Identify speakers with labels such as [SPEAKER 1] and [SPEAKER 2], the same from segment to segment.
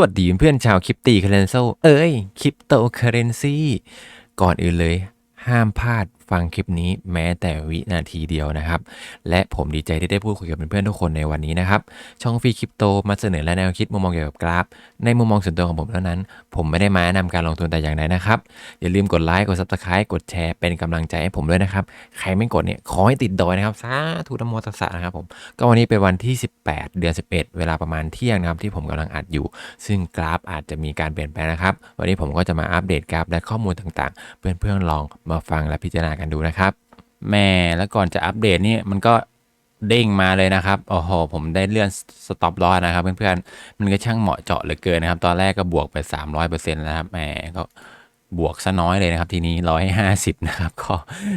[SPEAKER 1] สวัสดีเพื่อนชาวคริปตีเคเรนโซเอ้ยคริปโตเคเรนซีก่อนอื่นเลย ห้ามพลาด ฟังคลิปนี้แม้แต่วินาทีเดียวนะครับ และผมดีใจที่ได้พูดคุยกับเพื่อนๆทุกคนในวันนี้นะครับ ช่องฟรีคริปโตมาเสนอและแนวคิดมุมมองเกี่ยวกับกราฟ ในมุมมองส่วนตัวของผมเท่านั้น ผมไม่ได้มาแนะนำการลงทุนแต่อย่างใดนะครับ อย่าลืมกดไลค์กด subscribe กดแชร์เป็นกำลังใจให้ผมด้วยนะครับ ใครไม่กดเนี่ยขอให้ติดดอยนะครับสาธุนะโมตัสสะนะครับผมก็วันนี้เป็นวันที่ 18 เดือน 11 เวลาประมาณเที่ยงนะครับที่ผมกำลังอัดอยู่ ซึ่งกราฟอาจจะมีการเปลี่ยนแปลงนะครับ วันนี้ผมก็จะมาอัปเดตกราฟและข้อมูลต่างๆ เพื่อนๆลองมาฟังและพิจารณากันดูนะครับแม่แล้วก่อนจะอัปเดตนี่มันก็เด้งมาเลยนะครับโอ้โหผมได้เลื่อนสต็อปลอสนะครับ เพื่อนๆมันก็ช่างเหมาะเจาะเหลือเกินนะครับ ตอนแรกก็บวกไป 300%แล้วนะครับแหมก็บวกซะน้อยเลยนะครับ ทีนี้ 150 นะครับ ก็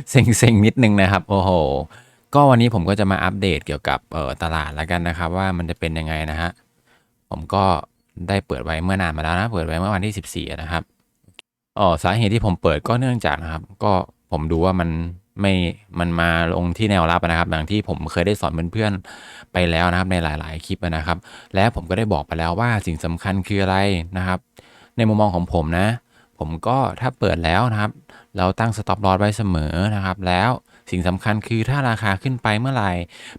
[SPEAKER 1] เซ็งๆ นิดนึงนะครับ โอ้โห ก็วันนี้ผมก็จะมาอัปเดตเกี่ยวกับเออตลาดแล้วกันนะครับ ว่ามันจะเป็นยังไงนะฮะผมก็ได้เปิดไว้เมื่อนานมาแล้วนะ เปิดไว้เมื่อวันที่ 14 นะครับอ๋อสาเหตุที่ผมเปิดก็เนื่องจากนะครับ ก็ ผมดูว่ามันไม่มันมาลงที่แนวรับนะครับอย่างที่ผมเคยได้สอนเพื่อนๆไปแล้วนะครับในหลาย ๆ คลิปนะครับ และผมก็ได้บอกไปแล้วว่าสิ่งสำคัญคืออะไรนะครับ ในมุมมองของผมนะ ผมก็ถ้าเปิดแล้วนะครับ เราตั้งสต็อปลอสไว้เสมอนะครับ แล้วสิ่งสำคัญคือถ้าราคาขึ้นไปเมื่อไหร่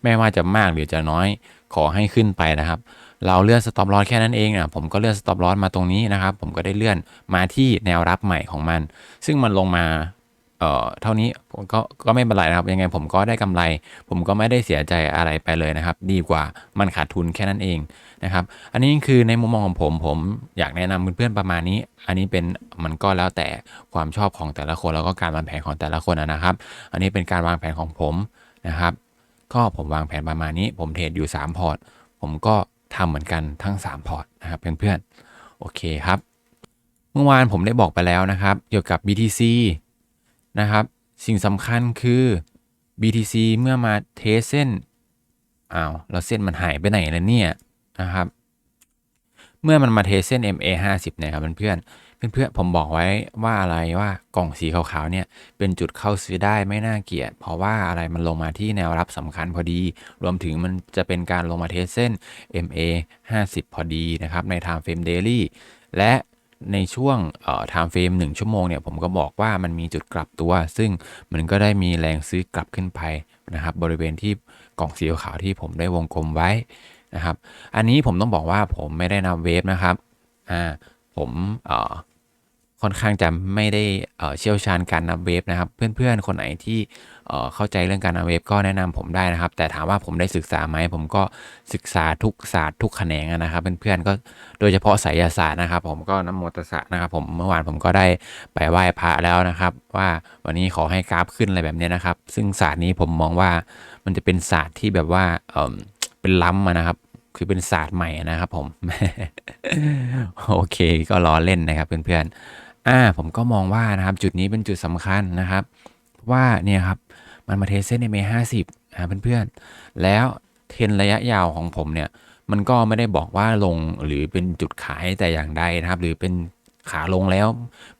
[SPEAKER 1] ไม่ว่าจะมากหรือจะน้อยขอให้ขึ้นไปนะครับ เราเลื่อนสต็อปลอสแค่นั้นเองอะผมก็เลื่อนสต็อปลอสมาตรงนี้นะครับ ผมก็ได้เลื่อนมาที่แนวรับใหม่ของมัน ซึ่งมันลงมา เอ่อเท่านี้ผมก็ก็ไม่เป็นไรนะครับ ยังไงผมก็ได้กำไร ผมก็ไม่ได้เสียใจอะไรไปเลยนะครับ ดีกว่ามันขาดทุนแค่นั้นเองนะครับ อันนี้คือในมุมมองของผม ผมอยากแนะนำเพื่อนๆประมาณนี้ อันนี้เป็นมันก็แล้วแต่ความชอบของแต่ละคนแล้วก็การวางแผนของแต่ละคนนะครับ อันนี้เป็นการวางแผนของผมนะครับ ก็ผมวางแผนประมาณนี้ ผมเทรดอยู่ 3 พอร์ต ผมก็ทำเหมือนกันทั้ง 3 พอร์ตนะครับเพื่อนๆโอเคครับ เมื่อวานผมได้บอกไปแล้วนะครับ เกี่ยวกับ BTC นะครับ สิ่งสำคัญคือ BTC เมื่อมาเทสเส้นอ้าวแล้วเส้นมันหายไปไหนแล้วเนี่ยนะครับ เมื่อมันมาเทสเส้น MA 50เนี่ยครับเพื่อนเพื่อนๆผมบอกไว้ว่าอะไรว่ากล่องสีขาวๆเนี่ยเป็นจุดเข้าซื้อได้ไม่น่าเกลียด เพราะว่าอะไรมันลงมาที่แนวรับสำคัญพอดี รวมถึงมันจะเป็นการลงมาเทสเส้น MA 50 พอดีนะครับใน Time Frame Daily และ ในช่วงเอ่อ Time Frame 1ชั่วโมงเนี่ยผมก็บอกว่ามันมีจุดกลับตัว ซึ่งมันก็ได้มีแรงซื้อกลับขึ้นไปนะครับบริเวณที่กล่องสีขาวที่ผมได้วงกลมไว้นะครับ อันนี้ผมต้องบอกว่าผมไม่ได้นำเวฟนะครับอ่าผมเอ่า ค่อนข้างจะไม่ได้เชี่ยวชาญการนับเวฟนะครับ เพื่อนๆ คนไหนที่เข้าใจเรื่องการนับเวฟก็แนะนำผมได้นะครับ แต่ถามว่าผมได้ศึกษาไหมผมก็ศึกษาทุกศาสตร์ทุกแขนงนะครับ เพื่อนๆก็โดยเฉพาะไสยศาสตร์นะครับ ผมก็น้ำมตสะนะครับ ผมเมื่อวานผมก็ได้ไปไหว้พระแล้วนะครับ ว่าวันนี้ขอให้กราฟขึ้นอะไรแบบนี้นะครับ ซึ่งศาสตร์นี้ผมมองว่ามันจะเป็นศาสตร์ที่แบบว่าเเป็นล้ำนะครับคือเป็นศาสตร์ใหม่นะครับผม โอเคก็ล้อเล่นนะครับเพื่อนๆ อ่าผมก็มองว่านะครับจุดนี้เป็นจุดสำคัญนะครับ ว่าเนี่ยครับมันมาเทสเส้น MA 50นะเพื่อนๆ แล้วเทรนระยะยาวของผมเนี่ยมันก็ไม่ได้บอกว่าลงหรือเป็นจุดขายแต่อย่างใดนะครับ หรือเป็นขาลงแล้ว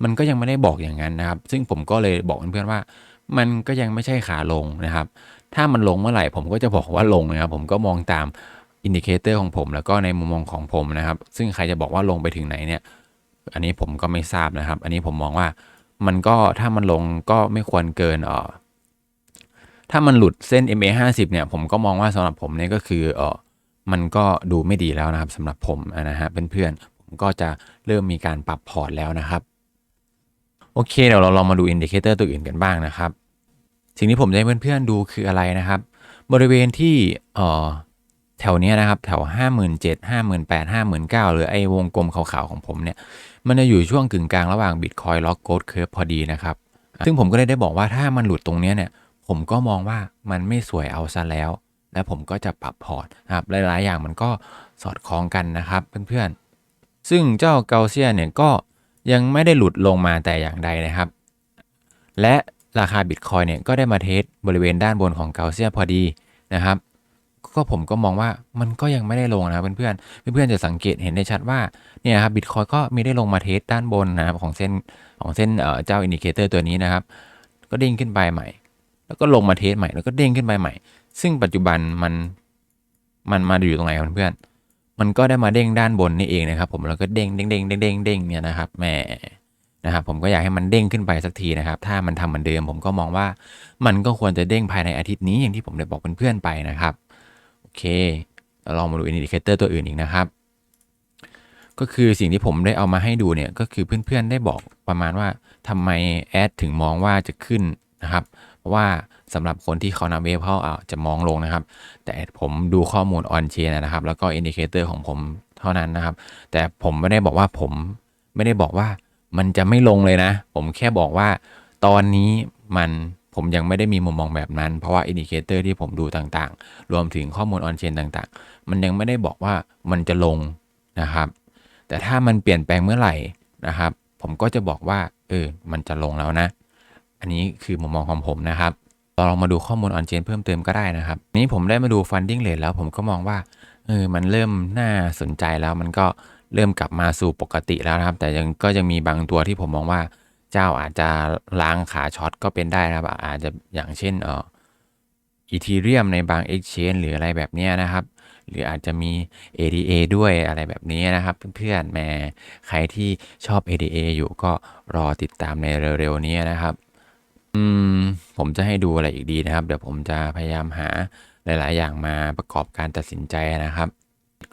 [SPEAKER 1] มันก็ยังไม่ได้บอกอย่างนั้นนะครับ ซึ่งผมก็เลยบอกเพื่อนๆว่า มันก็ยังไม่ใช่ขาลงนะครับ ถ้ามันลงเมื่อไหร่ผมก็จะบอกว่าลงนะครับ ผมก็มองตามอินดิเคเตอร์ของผมแล้วก็ในมุมมองของผมนะครับ ซึ่งใครจะบอกว่าลงไปถึงไหนเนี่ย อันนี้ผมก็ไม่ทราบนะครับ อันนี้ผมมองว่ามันก็ถ้ามันลงก็ไม่ควรเกินเออถ้ามันหลุดเส้น MA 50เนี่ยผมก็มองว่าสำหรับผมเนี่ยก็คือเออมันก็ดูไม่ดีแล้วนะครับสำหรับผมนะฮะเพื่อนๆผมก็จะเริ่มมีการปรับพอร์ตแล้วนะครับโอเคเดี๋ยวเราลองมาดูอินดิเคเตอร์ตัวอื่นกันบ้างนะครับ สิ่งที่ผมจะให้เพื่อนๆดูคืออะไรนะครับ บริเวณที่เอ่อแถวเนี้ยนะครับ แถว 5 7 0 0 0 58 59,000หรือไอ้วงกลมขาวๆของผมเนี่ย มันจะอยู่ช่วงกึ่งกลางระหว่าง Bitcoin ล็อกโกดเคิร์ฟพอดีนะครับ ซึ่งผมก็ได้ได้บอกว่าถ้ามันหลุดตรงนี้เนี่ย ผมก็มองว่ามันไม่สวยเอาซะแล้ว และผมก็จะปรับพอร์ตครับหลาย ๆ อย่างมันก็สอดคล้องกันนะครับเพื่อนๆ ซึ่งเจ้าเกาเซียเนี่ยก็ยังไม่ได้หลุดลงมาแต่อย่างใดนะครับ และราคาบิตคอยเนี่ยก็ได้มาเทสบริเวณด้านบนของเกาเซียพอดีนะครับ ก็ผมก็มองว่ามันก็ยังไม่ได้ลงนะครับเพื่อนๆเพื่อนๆจะสังเกตเห็นได้ชัดว่าเนี่ยครับบิตคอยก็มีได้ลงมาเทสด้านบนนะครับของเส้นของเส้นเอ่อเจ้าอินดิเคเตอร์ตัวนี้นะครับ ก็เด้งขึ้นไปใหม่ แล้วก็ลงมาเทสใหม่แล้วก็เด้งขึ้นไปใหม่ ซึ่งปัจจุบันมันมันมาอยู่ตรงไหนครับเพื่อนๆมันก็ได้มาเด้งด้านบนนี่เองนะครับ ผมแล้วก็เด้งเด้งเด้งเด้งเด้งเด้งเนี่ยนะครับแหมนะครับผมก็อยากให้มันเด้งขึ้นไปสักทีนะครับ ถ้ามันทำเหมือนเดิมผมก็มองว่ามันก็ควรจะเด้งภายในอาทิตย์นี้อย่างที่ผมได้บอกเพื่อนๆไปนะครับ เคเราลองมาดูอินดิเคเตอร์ตัวอื่นอีกนะครับ ก็คือสิ่งที่ผมได้เอามาให้ดูเนี่ย ก็คือเพื่อนๆได้บอกประมาณว่าทำไมแอดถึงมองว่าจะขึ้นนะครับ เพราะว่าสำหรับคนที่เขานำเวฟเขาอาจจะมองลงนะครับ แต่ผมดูข้อมูลออนเชนนะครับ แล้วก็อินดิเคเตอร์ของผมเท่านั้นนะครับ แต่ผมไม่ได้บอกว่าผมไม่ได้บอกว่ามันจะไม่ลงเลยนะ ผมแค่บอกว่าตอนนี้มัน ผมยังไม่ได้มีมุมมองแบบนั้น เพราะว่าอินดิเคเตอร์ที่ผมดูต่างๆ รวมถึงข้อมูลออนเชนต่างๆ มันยังไม่ได้บอกว่ามันจะลงนะครับ แต่ถ้ามันเปลี่ยนแปลงเมื่อไหร่นะครับ ผมก็จะบอกว่าเออมันจะลงแล้วนะ อันนี้คือมุมมองของผมนะครับเราลองมาดูข้อมูลออนเจนเพิ่มเติมก็ได้นะครับ นี้ผมได้มาดู funding rate แล้วผมก็มองว่าเออมันเริ่มน่าสนใจแล้วมันก็เริ่มกลับมาสู่ปกติแล้วนะครับ แต่ยังก็ยังมีบางตัวที่ผมมองว่า เจ้าอาจจะล้างขาช็อตก็เป็นได้นะครับ อาจจะอย่างเช่นเอ่ออีทีเรียมในบาง Exchange หรืออะไรแบบนี้นะครับ หรืออาจจะมี ADA ด้วยอะไรแบบนี้นะครับ เพื่อนๆแหมใครที่ชอบ ADA อยู่ก็รอติดตามในเร็วๆนี้นะครับอืมผมจะให้ดูอะไรอีกดีนะครับ เดี๋ยวผมจะพยายามหาหลาย ๆ อย่างมาประกอบการตัดสินใจนะครับ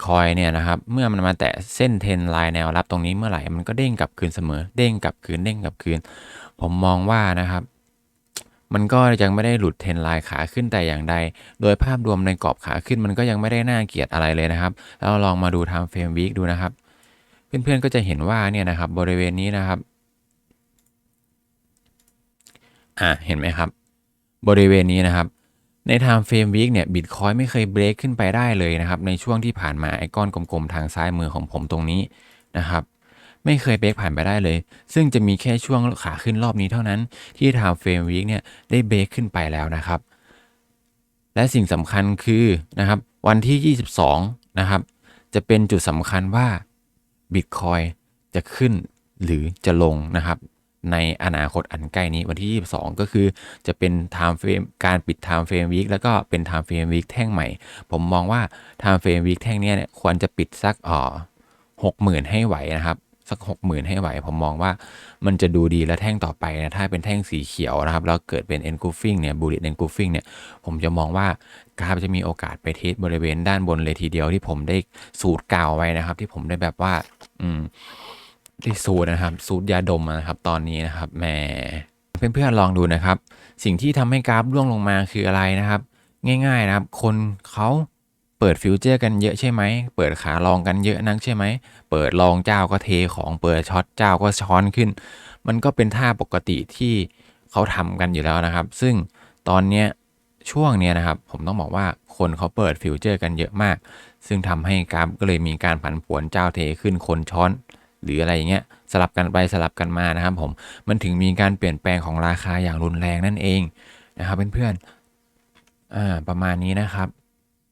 [SPEAKER 1] คอยเนี่ยนะครับ เมื่อมันมาแตะเส้นเทนไลน์แนวรับตรงนี้เมื่อไหร่มันก็เด้งกลับคืนเสมอ เด้งกลับคืนเด้งกลับคืน ผมมองว่านะครับ มันก็ยังไม่ได้หลุดเทนไลน์ขาขึ้นแต่อย่างใด โดยภาพรวมในกรอบขาขึ้นมันก็ยังไม่ได้น่าเกลียดอะไรเลยนะครับแล้วลองมาดูทางเฟรมวีคดูนะครับ เพื่อนๆก็จะเห็นว่าเนี่ยนะครับบริเวณนี้นะครับอ่าเห็นไหมครับ บริเวณนี้นะครับ ใน Time Frame Week เนี่ยบิตคอยไม่เคยเบรกขึ้นไปได้เลยนะครับในช่วงที่ผ่านมาไอ้ก้อนกลมๆ ทางซ้ายมือของผมตรงนี้นะครับไม่เคยเบรกผ่านไปได้เลย ซึ่งจะมีแค่ช่วงขาขึ้นรอบนี้เท่านั้น ที่ Time Frame Week เนี่ยได้เบรกขึ้นไปแล้วนะครับ และสิ่งสำคัญคือนะครับวันที่ 22 นะครับ จะเป็นจุดสำคัญว่า Bitcoin จะขึ้นหรือจะลงนะครับ ในอนาคตอันใกล้นี้วันที่ 22 ก็คือจะเป็น time frame การปิด time frame week แล้วก็เป็น time frame week แท่งใหม่ ผมมองว่า time frame week แท่งเนี้ยเนี่ยควรจะปิดสักเอ่อ60,000ให้ไหวนะครับ สัก60,000ให้ไหว ผมมองว่ามันจะดูดีและแท่งต่อไปนะ ถ้าเป็นแท่งสีเขียวนะครับ แล้วเกิดเป็น engulfing เนี่ย bullet engulfing เนี่ย ผมจะมองว่ากราฟจะมีโอกาสไปเทสบริเวณด้านบนเลยทีเดียวที่ผมได้สูตรกล่าวไว้นะครับ ที่ผมได้แบบว่า อืม ที่สูตรนะครับ สูตรยาดมนะครับ ตอนนี้นะครับแหมเพื่อนๆลองดูนะครับ สิ่งที่ทำให้กราฟร่วงลงมาคืออะไรนะครับ ง่ายๆนะครับ คนเขาเปิดฟิวเจอร์กันเยอะใช่ไหม เปิดขาลองกันเยอะนักใช่ไหม เปิดลองเจ้าก็เทของเปิดช็อตเจ้าก็ช้อนขึ้น มันก็เป็นท่าปกติที่เขาทำกันอยู่แล้วนะครับ ซึ่งตอนเนี้ยช่วงเนี้ยนะครับ ผมต้องบอกว่าคนเขาเปิดฟิวเจอร์กันเยอะมาก ซึ่งทำให้กราฟก็เลยมีการผันผวนเจ้าเทขึ้นคนช้อน หรืออะไรอย่างเงี้ยสลับกันไปสลับกันมานะครับผมมันถึงมีการเปลี่ยนแปลงของราคาอย่างรุนแรงนั่นเองนะครับเพื่อนๆอ่าประมาณนี้นะครับ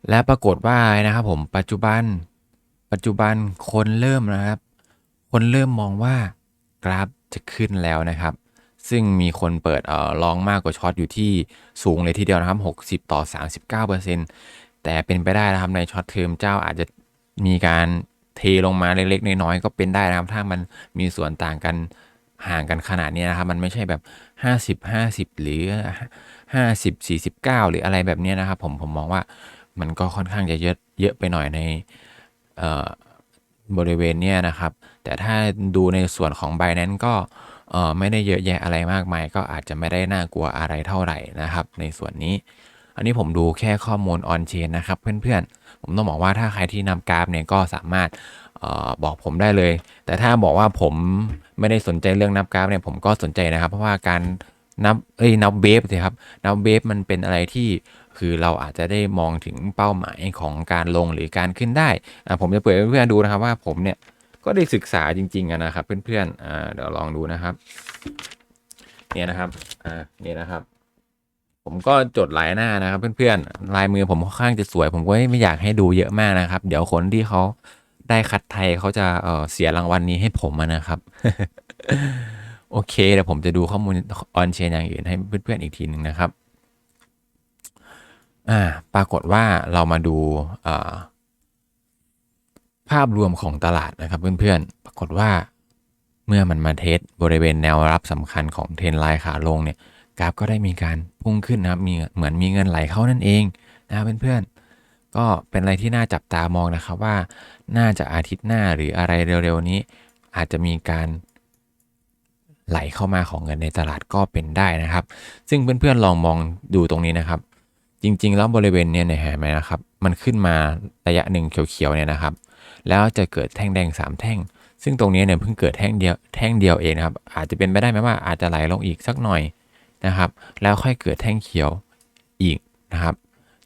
[SPEAKER 1] และปรากฏว่านะครับผมปัจจุบัน ปัจจุบันคนเริ่มนะครับ คนเริ่มมองว่ากราฟจะขึ้นแล้วนะครับ ซึ่งมีคนเปิดเอ่อลองมากกว่าช็อตอยู่ที่สูงเลยทีเดียวนะครับ 60 ต่อ 39%แต่เป็นไปได้นะครับในช็อตเทอมเจ้าอาจจะมีการ เทลงมาเล็กๆน้อยๆก็เป็นได้นะครับ ถ้ามันมีส่วนต่างกันห่างกันขนาดนี้นะครับ มันไม่ใช่แบบ 50 50 หรือ 50 49 หรืออะไรแบบนี้นะครับ ผมผมมองว่ามันก็ค่อนข้างจะเยอะเยอะไปหน่อยในบริเวณเนี้ยนะครับ แต่ถ้าดูในส่วนของ b บ n a n c e ก็ไม่ได้เยอะแยะอะไรมากมาย ก็อาจจะไม่ได้น่ากลัวอะไรเท่าไหร่นะครับ ในส่วนนี้ อันนี้ผมดูแค่ข้อมูลออนเชนนะครับเพื่อนๆ ผมต้องบอกว่าถ้าใครที่นำกราฟเนี่ยก็สามารถออบอกผมได้เลย แต่ถ้าบอกว่าผมไม่ได้สนใจเรื่องนับกราฟเนี่ยผมก็สนใจนะครับ เพราะว่าการนับเอ้ยนับเวฟสิครับนับเวฟมันเป็นอะไรที่คือเราอาจจะได้มองถึงเป้าหมายของการลงหรือการขึ้นได้ผมจะเปิดให้เพื่อนๆดูนะครับว่าผมเนี่ยก็ได้ศึกษาจริงๆนะครับ เพื่อนๆเดี๋ยวลองดูนะครับ เนี่ยนะครับอ่าเนี่ยนะครับ ผมก็จดหลายหน้านะครับ เพื่อนๆลายมือผมค่อนข้างจะสวย ผมก็ไม่อยากให้ดูเยอะมากนะครับ เดี๋ยวคนที่เขาได้คัดไทยเขาจะเออเสียรางวัลนนี้ให้ผมนะครับ โอเคเดี๋ยวผมจะดูข้อมูลออนเชนอย่างอื่นให้เพื่อนๆอีกทีหนึ่งนะครับอ่าปรากฏว่าเรามาดูอ่าาพรวมของตลาดนะครับ เพื่อนๆ ปรากฏว่าเมื่อมันมาเทสบริเวณแนวรับสำคัญของเทรนไลน์ขาลงเนี่ย กราฟก็ได้มีการพุ่งขึ้นนะครับมีเหมือนมีเงินไหลเข้านั่นเองนะครับเพื่อนๆก็เป็นอะไรที่น่าจับตามองนะครับว่าน่าจะอาทิตย์หน้าหรืออะไรเร็วๆนี้ อาจจะมีการไหลเข้ามาของเงินในตลาดก็เป็นได้นะครับ ซึ่งเพื่อนๆลองมองดูตรงนี้นะครับ จริง ๆ แล้วบริเวณเนี้ยเนี่ยเห็นไหมนะครับ มันขึ้นมาระยะหนึ่งเขียวๆเนี่ยนะครับ แล้วจะเกิดแท่งแดง 3 แท่ง ซึ่งตรงนี้เนี่ยเพิ่งเกิดแท่งเดียวแท่งเดียวเองนะครับ อาจจะเป็นไปได้ไหมว่าอาจจะไหลลงอีกสักหน่อย นะครับ แล้วค่อยเกิดแท่งเขียวอีกนะครับ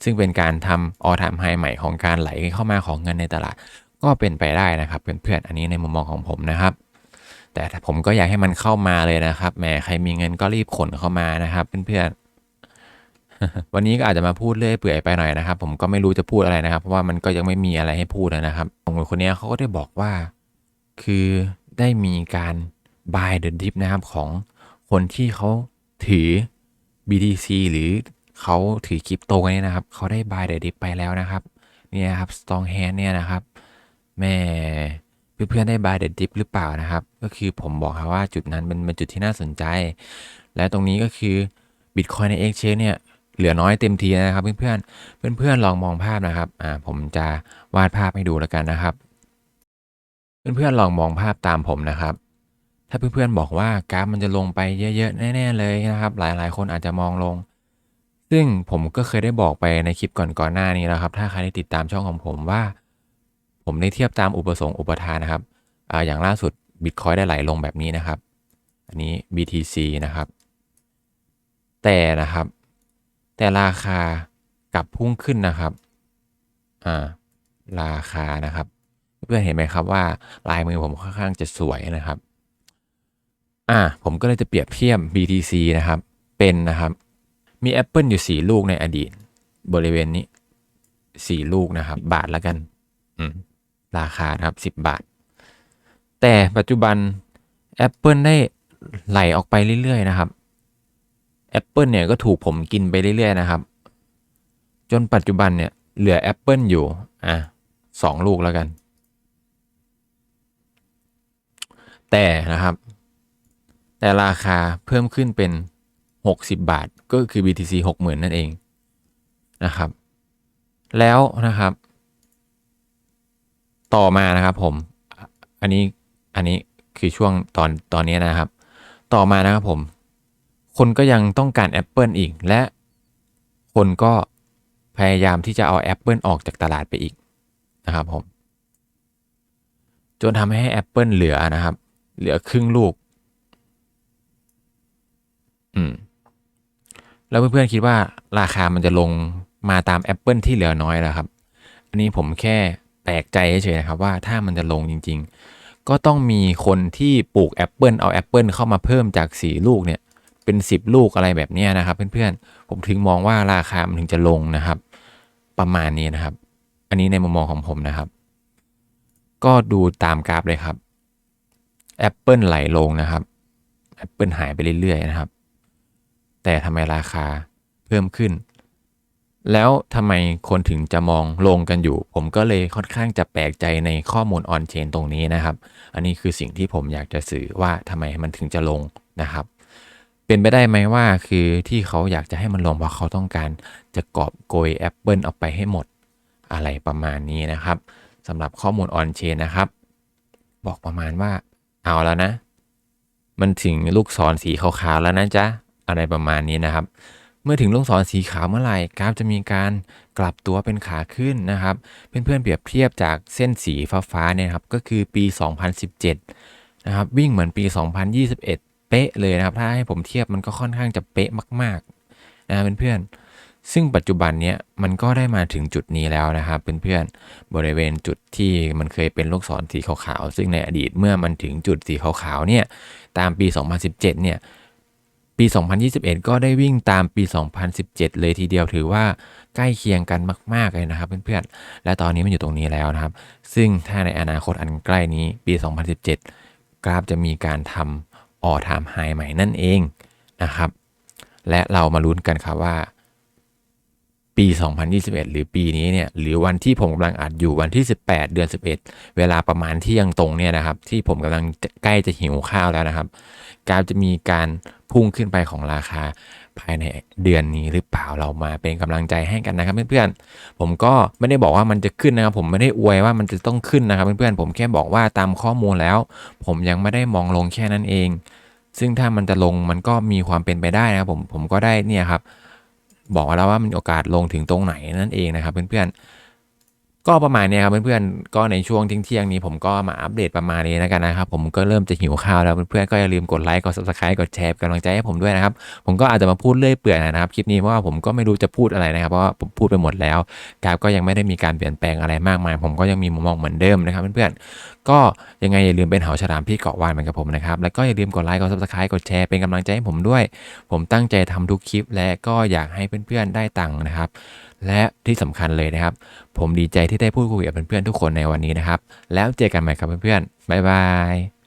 [SPEAKER 1] ซึ่งเป็นการทำออทามไฮใหม่ของการไหลเข้ามาของเงินในตลาด ก็เป็นไปได้นะครับเพื่อนๆอันนี้ในมุมมองของผมนะครับ แต่ผมก็อยากให้มันเข้ามาเลยนะครับแหมใครมีเงินก็รีบขนเข้ามานะครับเพื่อนๆวันนี้ก็อาจจะมาพูดเรื่อยเปื่อยไปหน่อยนะครับ ผมก็ไม่รู้จะพูดอะไรนะครับ เพราะว่ามันก็ยังไม่มีอะไรให้พูดนะครับของคนนี้เขาก็ได้บอกว่า คือได้มีการ buy the dip นะครับของคนที่เขา ถือ BTC หรือเขาถือคริปโตกันเนี่ยนะครับ เขาได้ buy the dip ไปแล้วนะครับเนี่ยครับ strong hand เนี่ยนะครับแม่เพื่อนๆได้ buy the dip หรือเปล่านะครับ ก็คือผมบอกครับว่าจุดนั้นเป็นเป็นจุดที่น่าสนใจ และตรงนี้ก็คือ Bitcoin ใน Exchange เนี่ยเหลือน้อยเต็มทีนะครับ เพื่อนๆเพื่อนๆลองมองภาพนะครับอ่าผมจะวาดภาพให้ดูแล้วกันนะครับ เพื่อนๆลองมองภาพตามผมนะครับ ถ้าเพื่อนๆบอกว่ากราฟมันจะลงไปเยอะๆแน่ๆเลยนะครับ หลายๆ คนอาจจะมองลง ซึ่งผมก็เคยได้บอกไปในคลิปก่อนๆหน้านี้แล้วครับ ถ้าใครได้ติดตามช่องของผมว่า ผมได้เทียบตามอุปสงค์อุปทานนะครับออย่างล่าสุด Bitcoin ได้ไหลลงแบบนี้นะครับ อันนี้ BTC นะครับ แต่นะครับ แต่ราคากลับพุ่งขึ้นนะครับอ่าราคานะครับ เพื่อนเห็นไหมครับว่าลายมือผมค่อนข้างจะสวยนะครับ อ่าผมก็เลยจะเปรียบเทียบ BTC นะครับ เป็นนะครับ มีแอปเปิลอยู่ 4 ลูกในอดีต บริเวณนี้ 4 ลูกนะครับ บาทแล้วกันราคาครับ 10 บาท แต่ปัจจุบัน Apple ได้ไหลออกไปเรื่อย ๆ นะครับ Apple เนี่ยก็ถูกผมกินไปเรื่อยๆ นะครับ จนปัจจุบันเนี่ยเหลือ Apple อยู่อะสองลูกแล้วกัน แต่นะครับ แต่ราคาเพิ่มขึ้นเป็น 60 บาท ก็คือ BTC 60,000 นั่นเองนะครับ แล้วนะครับ ต่อมานะครับผม อันนี้อันนี้คือช่วงตอนตอนนี้นะครับ ต่อมานะครับผม คนก็ยังต้องการ Apple อีก และคนก็พยายามที่จะเอา Apple ออกจากตลาดไปอีกนะครับผม จนทำให้ Apple เหลือนะครับ เหลือครึ่งลูก อืม แล้วเพื่อนๆคิดว่าราคามันจะลงมาตาม Apple ที่เหลือน้อยแล้วครับ อันนี้ผมแค่แปลกใจเฉยๆนะครับว่าถ้ามันจะลงจริง ๆ ก็ต้องมีคนที่ปลูกแอปเปิลเอาแอปเปิลเข้ามาเพิ่มจาก 4 ลูกเนี่ยเป็น 10 ลูกอะไรแบบนี้นะครับ เพื่อนๆผมถึงมองว่าราคามันถึงจะลงนะครับ ประมาณนี้นะครับ อันนี้ในมุมมองของผมนะครับ ก็ดูตามกราฟเลยครับ Apple ไหลลงนะครับ Apple หายไปเรื่อยๆนะครับ แต่ทำไมราคาเพิ่มขึ้น แล้วทำไมคนถึงจะมองลงกันอยู่ ผมก็เลยค่อนข้างจะแปลกใจในข้อมูลออนเชนตรงนี้นะครับ อันนี้คือสิ่งที่ผมอยากจะสื่อว่าทำไมมันถึงจะลงนะครับ เป็นไปได้ไหมว่าคือที่เขาอยากจะให้มันลงเพราะเขาต้องการจะกอบโกย Apple ออกไปให้หมดอะไรประมาณนี้นะครับสำหรับข้อมูลออนเชนนะครับ บอกประมาณว่าเอาแล้วนะ มันถึงลูกศรสีขาวๆแล้วนะจ๊ะ อะไรประมาณนี้นะครับ เมื่อถึงลูกศรสีขาวเมื่อไหร่กราฟจะมีการกลับตัวเป็นขาขึ้นนะครับ เพื่อนๆเปรียบเทียบจากเส้นสีฟ้าๆเนี่ยครับก็คือปี 2017 นะครับวิ่งเหมือนปี 2021 เป๊ะเลยนะครับ ถ้าให้ผมเทียบมันก็ค่อนข้างจะเป๊ะมากๆนะเพื่อนๆซึ่งปัจจุบันเนี้ยมันก็ได้มาถึงจุดนี้แล้วนะครับเพื่อนๆบริเวณจุดที่มันเคยเป็นลูกศรสีขาวๆซึ่งในอดีตเมื่อมันถึงจุดสีขาวๆเนี่ยตามปี 2017 เนี่ย ปี 2021 ก็ได้วิ่งตามปี 2017 เลยทีเดียวถือว่าใกล้เคียงกันมาก ๆ เลยนะครับเพื่อนๆ และตอนนี้มันอยู่ตรงนี้แล้วนะครับ ซึ่งถ้าในอนาคตอันใกล้นี้ปี 2017 กราฟจะมีการทำออทามไฮใหม่นั่นเองนะครับ และเรามาลุ้นกันครับว่า ปี 2021 หรือปีนี้เนี่ยหรือวันที่ผมกำลังอัดอยู่วันที่ 18 เดือน 11 เวลาประมาณเที่ยงตรงเนี่ยนะครับ ที่ผมกำลังใกล้จะหิวข้าวแล้วนะครับกราฟจะมีการพุ่งขึ้นไปของราคาภายในเดือนนี้หรือเปล่าเรามาเป็นกำลังใจให้กันนะครับเพื่อนๆผมก็ไม่ได้บอกว่ามันจะขึ้นนะครับ ผมไม่ได้อวยว่ามันจะต้องขึ้นนะครับเพื่อนๆผมแค่บอกว่าตามข้อมูลแล้ว ผมยังไม่ได้มองลงแค่นั้นเอง ซึ่งถ้ามันจะลงมันก็มีความเป็นไปได้นะครับผมผมก็ได้เนี่ยครับ บอกว่าแล้วว่ามันโอกาสลงถึงตรงไหนนั่นเองนะครับเพื่อนๆ ก็ประมาณนี้ครับเพื่อนๆ ก็ในช่วงเที่ยงๆนี้ผมก็มาอัปเดตประมาณนี้แล้วกันนะครับ ผมก็เริ่มจะหิวข้าวแล้วเพื่อนๆ ก็อย่าลืมกดไลค์กด subscribe กดแชร์กำลังใจให้ผมด้วยนะครับ ผมก็อาจจะมาพูดเรื่อยเปื่อยนะครับคลิปนี้เพราะว่าผมก็ไม่รู้จะพูดอะไรนะครับเพราะว่าผมพูดไปหมดแล้วกราฟก็ยังไม่ได้มีการเปลี่ยนแปลงอะไรมากมาย ผมก็ยังมีมุมมองเหมือนเดิมนะครับเพื่อนๆ ก็ยังไงอย่าลืมเป็นเหาฉลามพี่เกาะวานเหมือนกับผมนะครับแล้วก็อย่าลืมกดไลค์กด subscribe กดแชร์เป็นกำลังใจให้ผมด้วย ผมตั้งใจทำทุกคลิป และก็อยากให้เพื่อนๆได้ตังค์นะครับ และที่สำคัญเลยนะครับ ผมดีใจที่ได้พูดคุยกับเพื่อนๆทุกคนในวันนี้นะครับ แล้วเจอกันใหม่ครับเพื่อนๆบ๊ายบาย